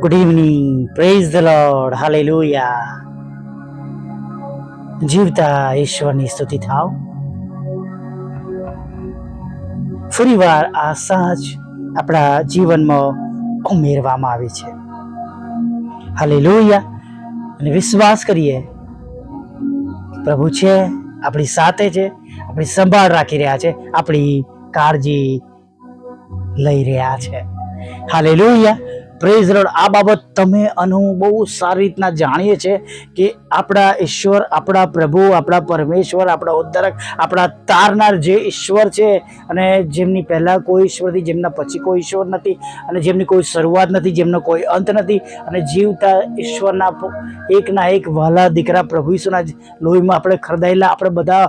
Good evening praise the lord hallelujah જીવતા ઈશ્વરની સ્તુતિ થાવ ફરીવાર આ સાંજ આપણા જીવનમાં ઉમેરવામાં આવી છે. હાલે લોહિયા અને વિશ્વાસ કરીએ, પ્રભુ છે, આપણી સાથે છે, આપણી સંભાળ રાખી રહ્યા છે, આપણી કાળજી લઈ રહ્યા છે. હાલે હાલેલુયા પ્રેઝ રોડ આ બાબત તમે અને બહુ સારી રીતના જાણીએ છીએ કે આપણા ઈશ્વર, આપણા પ્રભુ, આપણા પરમેશ્વર, આપણા ઉદ્ધારક, આપણા તારનાર જે ઈશ્વર છે અને જેમની પહેલાં કોઈ ઈશ્વર નથી જેમના પછી કોઈ ઈશ્વર નથી અને જેમની કોઈ શરૂઆત નથી, જેમનો કોઈ અંત નથી અને જીવતા ઈશ્વરના એકના એક વહાલા દીકરા પ્રભુ ઈશ્વરના લોહીમાં આપણે ખરદાયેલા આપણે બધા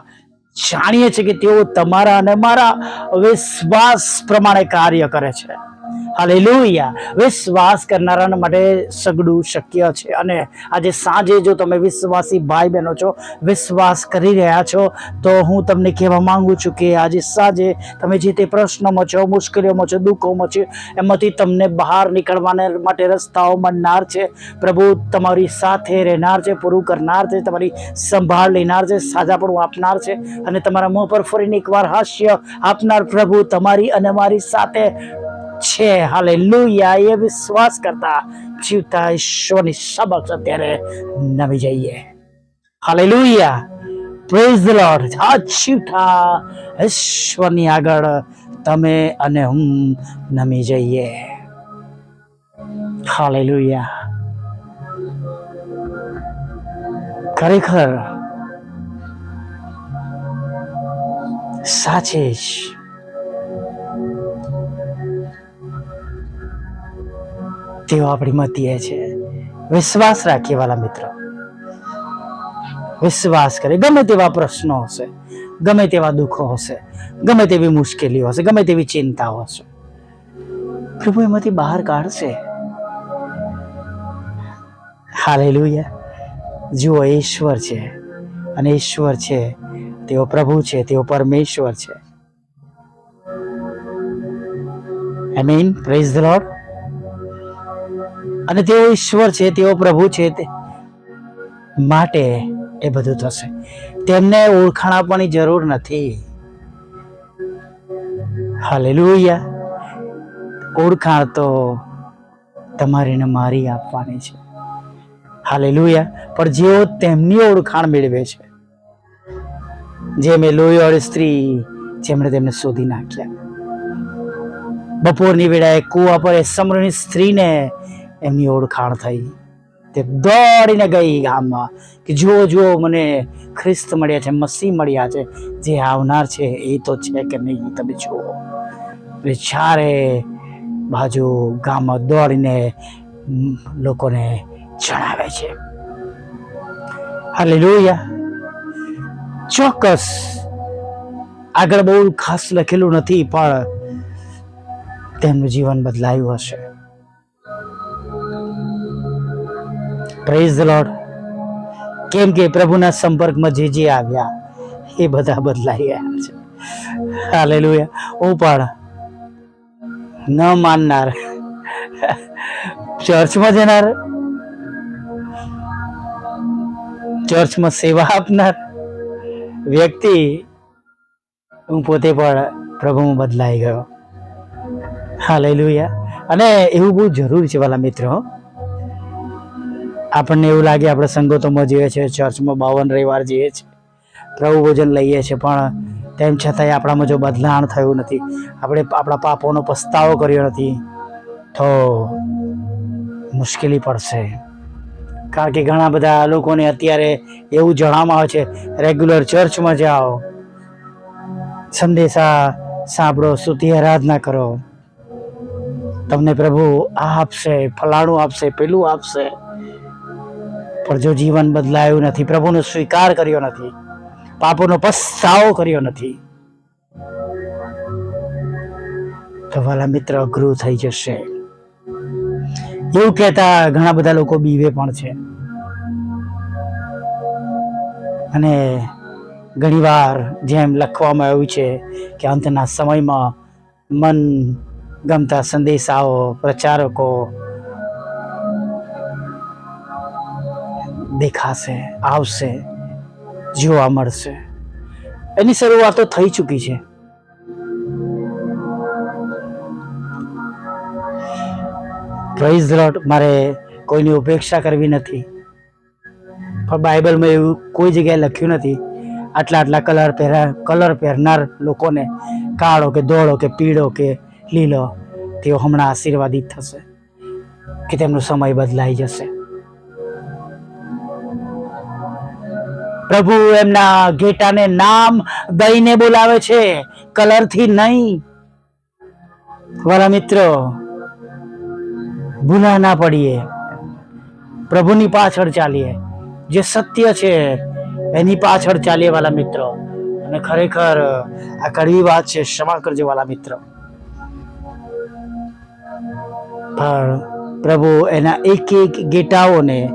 જાણીએ છીએ કે તેઓ તમારા અને મારા વિશ્વાસ પ્રમાણે કાર્ય કરે છે. હાલેલુયા. વિશ્વાસ કરનારાના માટે સગડું શક્ય છે. અને આજે સાંજે જો તમે વિશ્વાસી ભાઈ બહેનો છો, વિશ્વાસ કરી રહ્યા છો, તો હું તમને કહેવા માંગુ છું કે આજે સાંજે તમે જે તે પ્રશ્નોમાં છો, મુશ્કેલીઓમાં છો, દુઃખોમાં છો, એમાંથી તમને બહાર નીકળવાને માટે રસ્તાઓ મળનાર છે. પ્રભુ, તમારી સાથે રહેનાર છે, પૂરું કરનાર છે, તમારી સંભાળ લેનાર છે સાજાપણું આપનાર છે. અને તમારા મોં પર ફરીને એકવાર હાસ્ય આપનાર પ્રભુ, તમારી અને મારી સાથે છે. હાલે એ વિશ્વાસ કરતા જીવતા ઈશ્વરની સમક્ષ અત્યારે નમી જઈએ. હાલે પ્રેઝ ધ લોર્ડ આ જીવતા ઈશ્વરની આગળ તમે અને હું નમી જઈએ. હાલે ખરેખર સાચે જ તેઓ આપણી મતીએ છે. વિશ્વાસ રાખીએ વાલા મિત્રો. વિશ્વાસ કરે ગમે તેવા પ્રશ્નો હશે, ગમે તેવા દુઃખો હશે, ગમે તેવી મુશ્કેલીઓ હશે, ગમે તેવી ચિંતાઓ હશે. પ્રભુ એમાંથી બહાર કાઢશે. હાલેલુયા. જુઓ, ઈશ્વર છે અને ઈશ્વર છે. તેઓ પ્રભુ છે, તેઓ પરમેશ્વર છે. I mean praise the lord અને તેઓ ઈશ્વર છે, તેઓ પ્રભુ છે, તે માટે એ બધું થશે. તેમને ઓળખાણ આપવાની જરૂર નથી. હાલેલુયા. ઓળખાણ તો તમારી ને મારી આપવાની છે. હાલેલુયા. પણ જેઓ તેમની ઓળખાણ મેળવે છે, જેમ એ લોહીવાળી સ્ત્રી જેમણે તેમને શોધી નાખ્યા. બપોરની વેળાએ કૂવા પર એ સમૃદ્ધ સ્ત્રીને એમની ઓળખાણ થઈ. તે દોડીને ગઈ ગામમાં કે જુઓ જુઓ, મને ખ્રિસ્ત મળ્યા છે મસી મળ્યા છે, જે આવનાર છે, એ તો છે કે નહીં, તમે જુઓ. એટલે બાજુ ગામમાં દોડીને લોકોને જણાવે છે. હાલે લોહિયા ચોક્કસ. આગળ બહુ ખાસ લખેલું નથી, પણ તેમનું જીવન બદલાયું હશે. પ્રેઝ લોર્ડ કેમ કે પ્રભુના સંપર્કમાં જે જે આવ્યા, એ બધા બદલાઈ ગયા છે. હાલેલુયા હું પણ ન માનનાર. ચર્ચમાં જનાર. ચર્ચમાં સેવા આપનાર વ્યક્તિ હું પોતે પણ પ્રભુમાં બદલાઈ ગયો. હાલેલુયા અને એવું બહુ જરૂરી છે, વાલા મિત્રો. આપણને એવું લાગે આપણે સંગતોમાં જઈએ છીએ ચર્ચમાં બાવન રવિવાર જઈએ છીએ પ્રભુ ભોજન લઈએ છીએ પણ તેમ છતાંય આપણામાં જો બદલાણ થયું નથી, આપણે આપણા પાપોનો પસ્તાવો કર્યો નથી, તો મુશ્કેલી પડશે. કારણ કે ઘણા બધા લોકોને અત્યારે એવું જણાવવામાં આવે છે રેગ્યુલર ચર્ચમાં જાઓ, સંદેશા સાંભળો સ્તુતિ આરાધના કરો. તમને પ્રભુ આ આપશે, ફલાણું આપશે, પેલું આપશે. પણ જો જીવન બદલાયું નથી, પ્રભુનો સ્વીકાર કર્યો નથી, પાપોનો પસ્તાવો કર્યો નથી, તો વાલા મિત્ર અઘરું થઈ જશે. એવું કહેતા ઘણા બધા લોકો બીવે પણ છે. અને ઘણીવાર જેમ લખવામાં આવ્યું છે કે અંતના સમયમાં મન ગમતા સંદેશાઓ, પ્રચારકો દેખાશે, આવશે જોવા મળશે. એની શરૂઆત તો થઈ ચૂકી છે. મારે કોઈની ઉપેક્ષા કરવી નથી. પણ બાઇબલમાં એવું કોઈ જગ્યાએ લખ્યું નથી, આટલા આટલા કલર પહેરા, કલર પહેરનાર લોકોને કાળો કે ધોળો કે પીળો કે લીલો, તેઓ હમણાં આશીર્વાદિત થશે, કે તેમનો સમય બદલાઈ જશે. પ્રભુ એમના ઘેટાને નામ દઈને બોલાવે છે. કલરથી નહીં. વાલા મિત્રો, ભૂલા ના પડીએ. પ્રભુની પાછળ ચાલીએ. જે સત્ય છે, એની પાછળ ચાલીએ વાલા મિત્રો. અને ખરેખર આ કડવી વાત છે, ક્ષમા કરજો વાલા મિત્રો. પણ પ્રભુ એના એક એક ગેટાઓને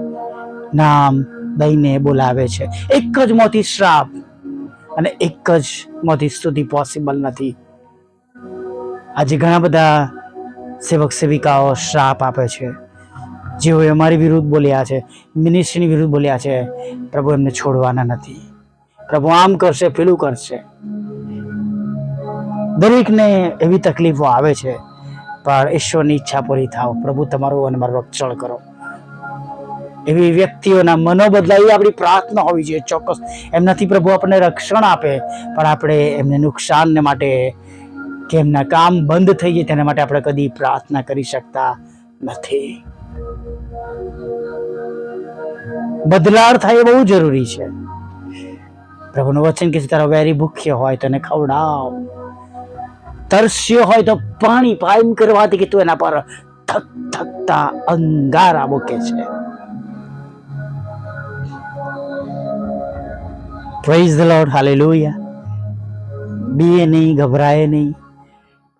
નામ દઈને બોલાવે છે. એક જ મોથી શ્રાપ અને એક જ મોથી સ્તુતિ પોસિબલ નથી. આજે ઘણા બધા સેવક સેવિકાઓ શ્રાપ આપે છે. જેઓએ અમારી વિરુદ્ધ બોલ્યા છે મિનિસ્ટ્રીની વિરુદ્ધ બોલ્યા છે, પ્રભુ એમને છોડવાના નથી. પ્રભુ આમ કરશે, પેલું કરશે. દરેકને એવી તકલીફો આવે છે, પણ ઈશ્વરની ઈચ્છા પૂરી થાવ. પ્રભુ તમારું અને મારું રક્ષણ કરો. એવી વ્યક્તિઓના મનો બદલાવી આપણી પ્રાર્થના હોવી જોઈએ ચોક્કસ. એમનાથી પ્રભુ આપણને રક્ષણ આપે, પણ આપણે એમને નુકસાનને માટે કે એમના કામ બંધ થઈ જાય તેના માટે આપણે કદી પ્રાર્થના કરી શકતા નથી. બદલાવ થાય એ બહુ જરૂરી છે. પ્રભુનું વચન કે તારો વેરી ભૂખ્ય હોય તો એને ખવડાવ. તરસ્યો હોય તો પાણી પાઈમ કરવાથી કે તું એના પર થક થકતા અંગારા મૂકે છે. પ્રેઝ ધ લોર્ડ હાલેલુયા બીએ નહીં ગભરાય નહીં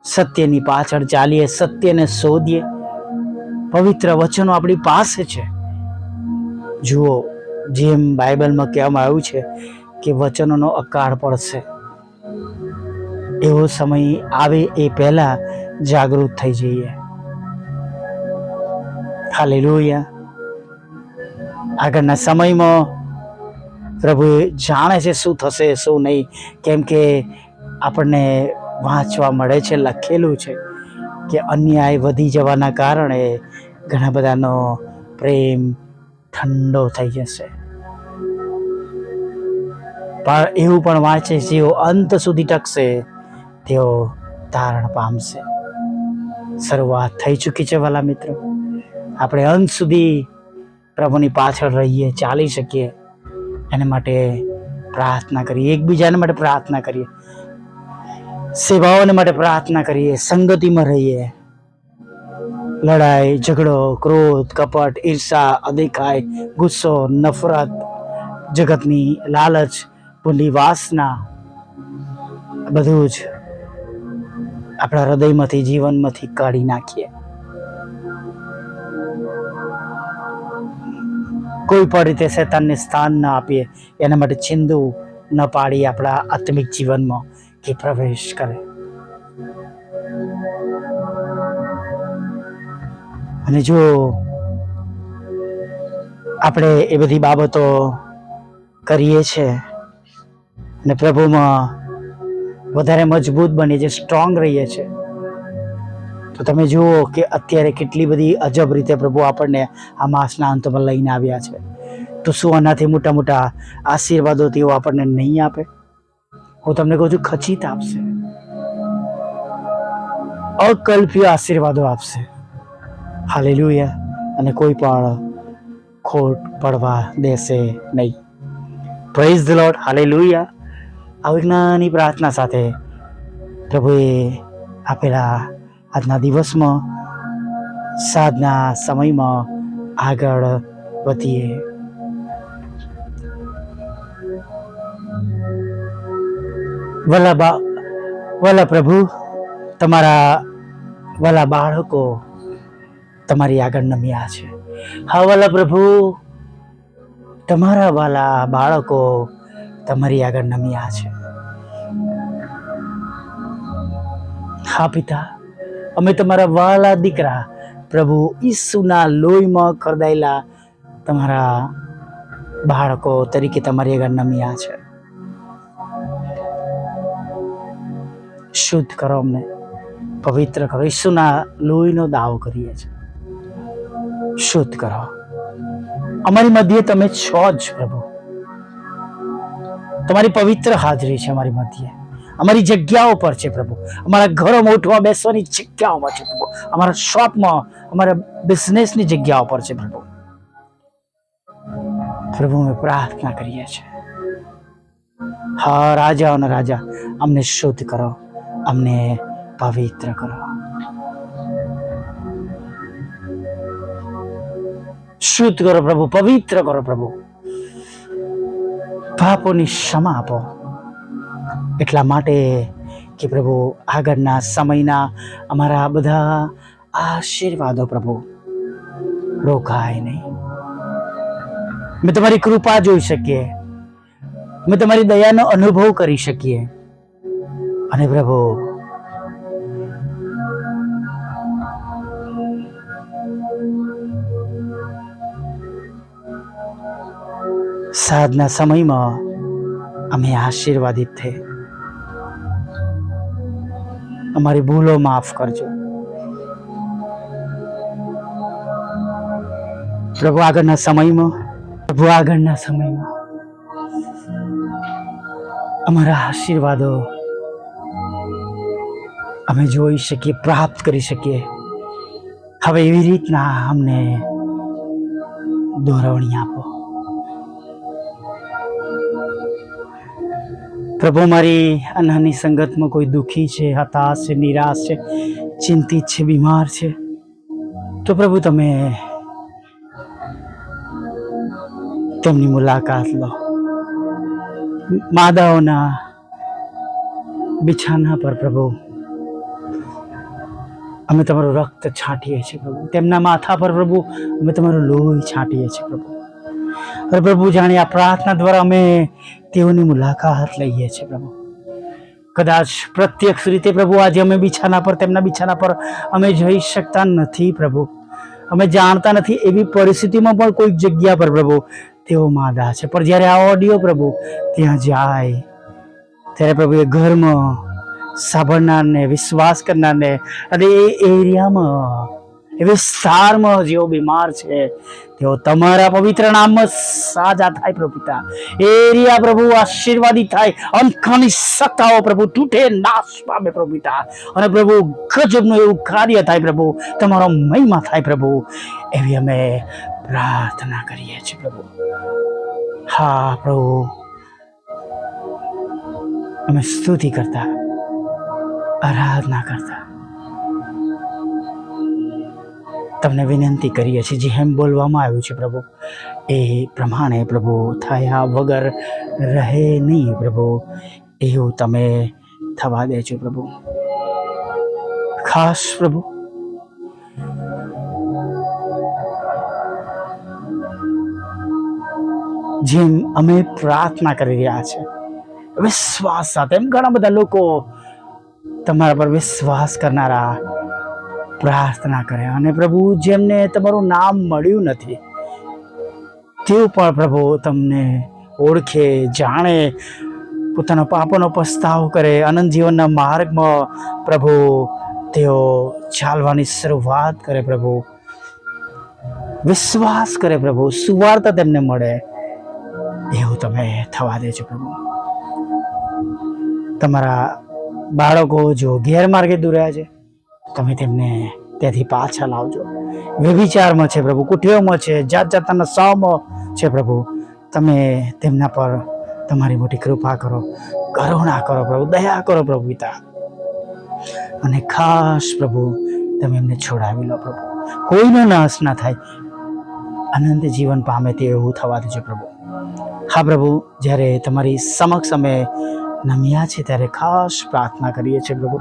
સત્યની પાછળ ચાલીએ સત્યને શોધીએ પવિત્ર વચનો આપણી પાસે છે જુઓ જેમ બાઇબલમાં કહેવામાં આવ્યું છે કે વચનોનો અકાળ પડશે એવો સમય આવે એ પહેલા જાગૃત થઈ જઈએ હાલેલુયા આગળના સમયમાં પ્રભુ જાણે છે શું થશે, શું નહીં. કેમ કે આપણને વાંચવા મળે છે, લખેલું છે કે અન્યાય વધી જવાના કારણે ઘણા બધાનો પ્રેમ ઠંડો થઈ જશે. પણ એવું પણ વાંચે, જેઓ અંત સુધી ટકશે, તેઓ તારણ પામશે. શરૂઆત થઈ ચૂકી છે વાલા મિત્રો. આપણે અંત સુધી પ્રભુની પાછળ રહીએ, ચાલી શકીએ. એના માટે પ્રાર્થના કરીએ, એકબીજાને માટે પ્રાર્થના કરીએ, સેવાઓને માટે પ્રાર્થના કરીએ, સંગતિમાં રહીએ. લડાઈ, ઝઘડો, ક્રોધ, કપટ, ઈર્ષા અદેખાય ગુસ્સો, નફરત, જગતની લાલચ, ભૂલી વાસના, બધું જ આપણા હૃદયમાંથી, જીવનમાંથી કાઢી નાખીએ. કોઈ પણ રીતે શેતાનને સ્થાન ન આપીએ, એના માટે છિંદુ ન પાડી આપણા આત્મિક જીવનમાં કે પ્રવેશ કરે. અને જો આપણે એ બધી બાબતો કરીએ છે અને પ્રભુમાં વધારે મજબૂત બનીએ છીએ સ્ટ્રોંગ રહીએ છીએ તો તમે જુઓ કે અત્યારે કેટલી બધી અજબ રીતે પ્રભુ આપણને આ માસના અંતમાં લઈને આવ્યા છે. તો શું આનાથી મોટા મોટા આશીર્વાદો તેઓ આપણને નહીં આપે? હું તમને કહું છું, ખચિત આપશે. અકલ્પ્ય આશીર્વાદો આપશે. હાલેલુયા. અને કોઈ પણ ખોટ પડવા દેશે નહીં. Praise the lord hallelujah. આવી નાની પ્રાર્થના સાથે પ્રભુએ આપેલા આજના દિવસમાં સાધના સમયમાં આગળ વધીએ. વલા બા વલા પ્રભુ તમારા વલા બાળકો તમારી આગળ નમ્યા છે. હા વલા પ્રભુ તમારા વાલા બાળકો તમારી આગળ નમ્યા છે. હા, પિતા. અમે તમારા વાલા દીકરા પ્રભુ ઈસુના લોહીમાં ખરદાયેલા તમારા બાળકો તરીકે તમારી આગળ નમ્યા છે. શુદ્ધ કરો અમને. પવિત્ર કરો. ઈસુના લોહીનો દાવો કરીએ છીએ. શુદ્ધ કરો. અમારી મધ્યે તમે છો જ પ્રભુ. તમારી પવિત્ર હાજરી છે અમારી મધ્યે. અમારી જગ્યાઓ પર છે પ્રભુ. અમારા ઘરોમાં ઉઠવા બેસવાની જગ્યાઓમાં છે પ્રભુ. અમારા શોપમાં, અમારા બિઝનેસની જગ્યાઓ પર છે પ્રભુ. પ્રભુ, અમે પ્રાર્થના કરીએ છીએ. હા, રાજા અને રાજા, અમને શુદ્ધ કરો, અમને પવિત્ર કરો. શુદ્ધ કરો પ્રભુ, પવિત્ર કરો પ્રભુ. પાપોની ક્ષમા આપો. એટલા માટે કે પ્રભુ, આગળના સમયના અમારા બધા આશીર્વાદો પ્રભુ, રોકાય નહીં. અમે તમારી કૃપા જોઈ શકીએ. અમે તમારી દયાનો અનુભવ કરી શકીએ. અને પ્રભુ સાધના સમયમાં અમે આશીર્વાદિત થઈ અમારી ભૂલો માફ કરજો. પ્રભુ, આગળના સમયમાં, પ્રભુ, આગળના સમયમાં અમારા આશીર્વાદો અમે જોઈ શકીએ, પ્રાપ્ત કરી શકીએ. હવે એવી રીતના અમને દોરવણી આપો. પ્રભુ, મારી આ સંગતમાં કોઈ દુઃખી છે, હતાશ છે, નિરાશ છે, ચિંતિત છે, બીમાર છે? તો પ્રભુ, તમે તેમની મુલાકાત લો. માદાઓના બિછાના પર પ્રભુ, અમે તમારું રક્ત છાંટીએ છીએ પ્રભુ. તેમના માથા પર પ્રભુ, અમે તમારું લોહી છાંટીએ છીએ પ્રભુ. પ્રભુ જાણે આ પ્રાર્થના દ્વારા અમે તેઓની મુલાકાત લઈએ છીએ, પ્રભુ. કદાચ પ્રત્યક્ષ રીતે, પ્રભુ, આજે અમે બિછાના પર, તેમના બિછાના પર અમે જઈ શકતા નથી, પ્રભુ. અમે જાણતા નથી એવી પરિસ્થિતિમાં પણ કોઈક જગ્યા પર, પ્રભુ, તેઓ માદા છે. પણ જ્યારે આ ઓડિયો, પ્રભુ, ત્યાં જાય, ત્યારે પ્રભુ એ ઘરમાં સાંભળનારને, વિશ્વાસ કરનારને, અને એ એરિયામાં એ વિસ્તારમાં જેઓ બીમાર છે, તેઓ તમારા પવિત્ર નામમાં સાજા થાય પ્રભુ પિતા. એરિયા પ્રભુ, આશીર્વાદી થાય, અંખાની સત્તાઓ પ્રભુ તૂટે, નાશ પામે પ્રભુ પિતા. અને પ્રભુ, ગજબનું એવું કાર્ય થાય પ્રભુ, તમારો મહિમા થાય પ્રભુ. એવી અમે પ્રાર્થના કરીએ છીએ પ્રભુ. હા, પ્રભુ. અમે સ્તુતિ કરતા, આરાધના કરતા તમને વિનંતી કરીએ છીએ જેમ બોલવામાં આવ્યું છે પ્રભુ, એ પ્રમાણે પ્રભુ થયા વગર રહે નહીં પ્રભુ, એવું તમે થવા દેજો પ્રભુ. ખાસ પ્રભુ. જેમ અમે પ્રાર્થના કરી રહ્યા છે, વિશ્વાસ સાથે, એમ ઘણા બધા લોકો તમારા પર વિશ્વાસ કરનારા પ્રાર્થના કરે. અને પ્રભુ જેમને તમારું નામ મળ્યું નથી, તેઓ પણ પ્રભુ તમને ઓળખે, જાણે, પોતાના પાપોનો પસ્તાવ કરે અનંત જીવનના માર્ગમાં પ્રભુ તેઓ ચાલવાની શરૂઆત કરે પ્રભુ. વિશ્વાસ કરે પ્રભુ, સુવાર્તા તેમને મળે. એવું તમે થવા દેજો પ્રભુ. તમારા બાળકો જો ગેરમાર્ગે દોર્યા છે તમે તેમને ત્યાંથી પાછા લાવજો. વ્યભિચારમાં છે પ્રભુ કુટીઓમાં છે જાત જાતના નશાઓમાં છે પ્રભુ. તમે તેમના પર તમારી મોટી કૃપા કરો, કરુણા કરો પ્રભુ, દયા કરો પ્રભુ પિતા. અને ખાસ પ્રભુ, તમે એમને છોડાવી લો પ્રભુ. કોઈનો નાશ ના થાય. અનંત જીવન પામે તે એવું થવા દેજો પ્રભુ. હા પ્રભુ, જ્યારે તમારી સમક્ષ અમે નમ્યા છે ત્યારે ખાસ પ્રાર્થના કરીએ છીએ પ્રભુ.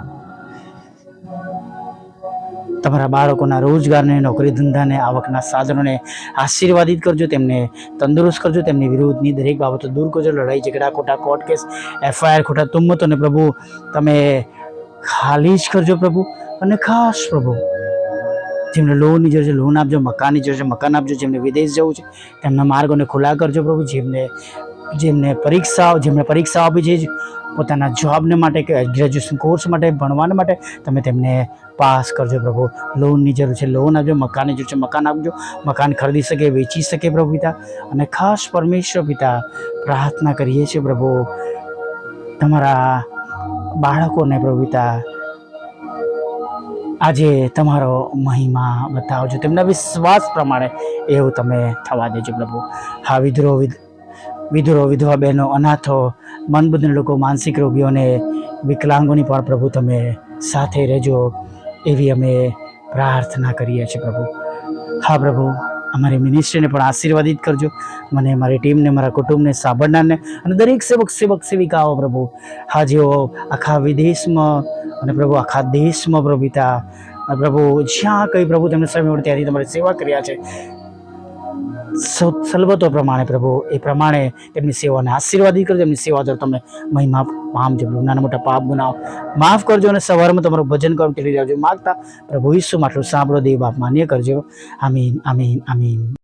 તમારા બાળકોના રોજગારને નોકરી ધંધાને આવકના સાધનોને આશીર્વાદિત કરજો, તેમને તંદુરસ્ત કરજો, તેમની વિરુદ્ધની દરેક બાબતો દૂર કરજો. લડાઈ ઝઘડા, ખોટા કોર્ટ કેસ એફઆઈઆર ખોટા તુમ્મતોને પ્રભુ, તમે ખાલી જ કરજો પ્રભુ. અને ખાસ પ્રભુ, જેમને લોનની જરૂર છે લોન આપજો, મકાનની જરૂર છે, મકાન આપજો, જેમને વિદેશ જવું છે, તેમના માર્ગોને ખુલ્લા કરજો પ્રભુ, જેમને જેમને પરીક્ષા જેમને પરીક્ષાઓ આપી છે પોતાના જોબને માટે કે ગ્રેજ્યુએશન કોર્સ માટે, ભણવાને માટે, તમે તેમને પાસ કરજો પ્રભુ. લોનની જરૂર છે લોન આપજો, મકાનની જરૂર છે, મકાન આપજો. મકાન ખરીદી શકે, વેચી શકે પ્રભુ પિતા. અને ખાસ પરમેશ્વર પિતા, પ્રાર્થના કરીએ છીએ પ્રભુ, તમારા બાળકોને પ્રભુ પિતા, આજે તમારો મહિમા બતાવજો. તેમના વિશ્વાસ પ્રમાણે એવું તમે થવા દેજો પ્રભુ. હા, વિદ્રોહ વિધુરો, વિધવા બહેનો, અનાથો, મનબુદ્ધ લોકો, માનસિક રોગીઓને વિકલાંગોની પણ પ્રભુ તમે સાથે રહેજો એવી અમે પ્રાર્થના કરીએ છીએ પ્રભુ. હા પ્રભુ, અમારી મિનિસ્ટ્રીને પણ આશીર્વાદિત કરજો. મને મારી ટીમને, મારા કુટુંબને સાંભળનારને અને દરેક સેવક સેવક, સેવિકાઓ પ્રભુ. હા જેઓ આખા વિદેશમાં અને પ્રભુ આખા દેશમાં પ્રભુ પ્રભુ જ્યાં કંઈ પ્રભુ તમને સમય ત્યાંથી તમારી સેવા કર્યા છે સલબતો પ્રમાણે પ્રભુ, એ પ્રમાણે તેમની સેવાને આશીર્વાદી કરજો એમની સેવા દ્વારા તમે મહિમા પામજો પ્રભુ. નાના મોટા પાપ ગુનાઓ માફ કરજો અને સવારમાં તમારું ભજન કરવા ચડી જાવજો માગતા પ્રભુ ઈસુ માટલું સાંભળો, દેવ બાપ માન્ય કરજો. આમીન આમીન આમીન.